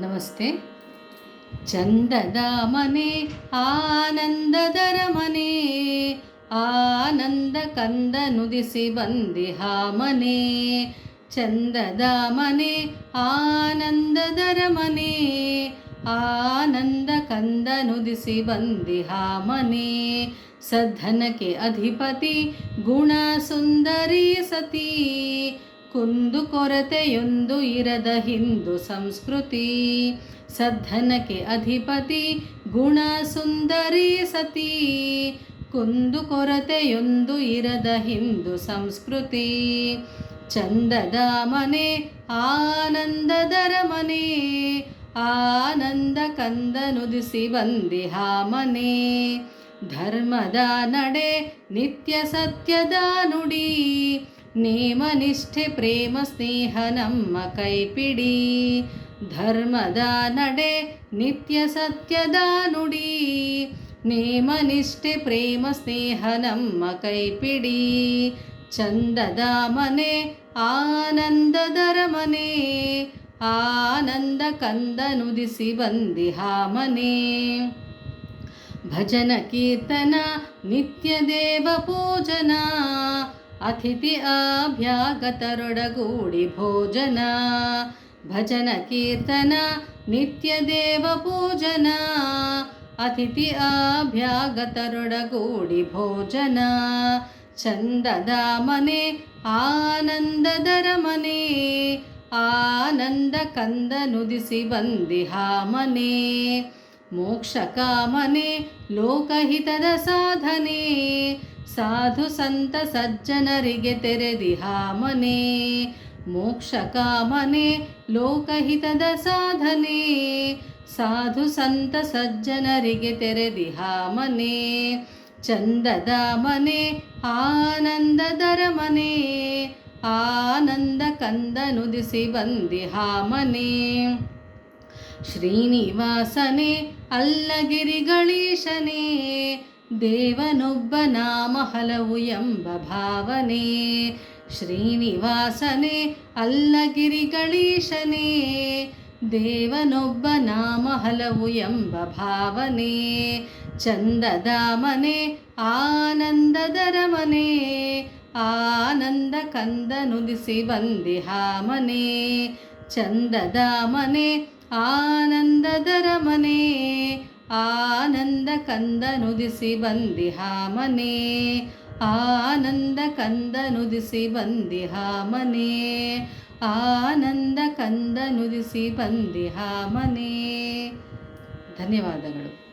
ನಮಸ್ತೆ. ಚಂದದ ಮನೆ ಆನಂದದರ ಮನೆ ಆನಂದ ಕಂದ ನುದಿಸಿ ಬಂದಿಹ ಮನೆ ಚಂದದ ಮನೆ ಆನಂದದರ ಮನೆ ಆನಂದ ಕಂದ ನುದಿಸಿ ಬಂದಿಹ ಮನೆ ಸದ್ಧನಕ್ಕೆ ಅಧಿಪತಿ ಗುಣ ಸುಂದರಿ ಸತಿ ಕುಂದು ಕೊರತೆಯೊಂದು ಇರದ ಹಿಂದು ಸಂಸ್ಕೃತಿ. ಸದ್ಧನಕ್ಕೆ ಅಧಿಪತಿ, ಗುಣ ಸುಂದರಿ ಸತಿ. ಕುಂದು ಕೊರತೆಯೊಂದು ಇರದ ಹಿಂದು ಸಂಸ್ಕೃತಿ. ಚಂದದ ಮನೆ ಆನಂದದರ ಮನೆ ಆನಂದ ಕಂದ ನುದಿಸಿ ಬಂದಿಹ ಮನೆ. ಧರ್ಮದ ನಡೆ, ನಿತ್ಯ ಸತ್ಯದ ನುಡಿ. ನೇಮನಿಷ್ಠೆ ಪ್ರೇಮ ಸ್ನೇಹ ನಮ್ಮ ಕೈಪಿಡಿ ಧರ್ಮದ ನಡೆ ನಿತ್ಯ ಸತ್ಯದ ನುಡಿ ನೇಮನಿಷ್ಠೆ ಪ್ರೇಮ ಸ್ನೇಹ ನಮ್ಮ ಕೈಪಿಡಿ ಚಂದದ ಮನೆ ಆನಂದದರ ಮನೆ ಆನಂದ ಕಂದ ನುದಿಸಿ ಬಂದಿಹ ಮನೆ ಭಜನ ಕೀರ್ತನ ನಿತ್ಯ ದೇವ ಪೂಜನ अतिथि आभ्यागतोडगगूडि भोजना भजन कीर्तन नित्यदेव पूजना अतिथि आभ्यागतोडगगूडि भोजना चन्द दे आनन्द दरमने आनन्द कन्दनुदमने मोक्षकमने लोकहित साधने ಸಾಧು ಸಂತ ಸಜ್ಜನರಿಗೆ ತೆರೆದಿಹ ಮನೆ, ಮೋಕ್ಷ ಕಾಮನೆ, ಲೋಕಹಿತದ ಸಾಧನೆ. ಸಾಧು ಸಂತ ಸಜ್ಜನರಿಗೆ ತೆರೆದಿಹ ಮನೆ, ಚಂದದ ಮನೆ ಆನಂದದರ ಮನೆ. ಆನಂದ ಕಂದ ನುದಿಸಿ ಬಂದಿಹ ಮನೆ. ಶ್ರೀನಿವಾಸನೇ ಅಲ್ಲಗಿರಿಗಳೀಶನೇ ದೇವನೊಬ್ಬ ನಾಮ ಹಲವು ಎಂಬ ಭಾವನೆ ಶ್ರೀನಿವಾಸನೇ ಅಲ್ಲಗಿರಿಗಳೀಶನೇ ದೇವನೊಬ್ಬ ನಾಮ ಹಲವು ಎಂಬ ಭಾವನೆ ಚಂದದ ಮನೆ ಆನಂದದರ ಮನೆ ಆನಂದ ಕಂದ ನುದಿಸಿ ಬಂದಿಹ ಮನೆ ಚಂದದ ಮನೆ ಆನಂದದರ ಮನೆ ಆನಂದ ಕಂದ ನುದಿಸಿ ಹಾಮನೆ ಮನೆ ಆನಂದ ಕಂದ ನುದಿಸಿ ಹಾಮನೆ ಮನೆ ಆನಂದ ಕಂದ ನುದಿಸಿ ಹಾಮನೆ ಮನೆ ಧನ್ಯವಾದಗಳು.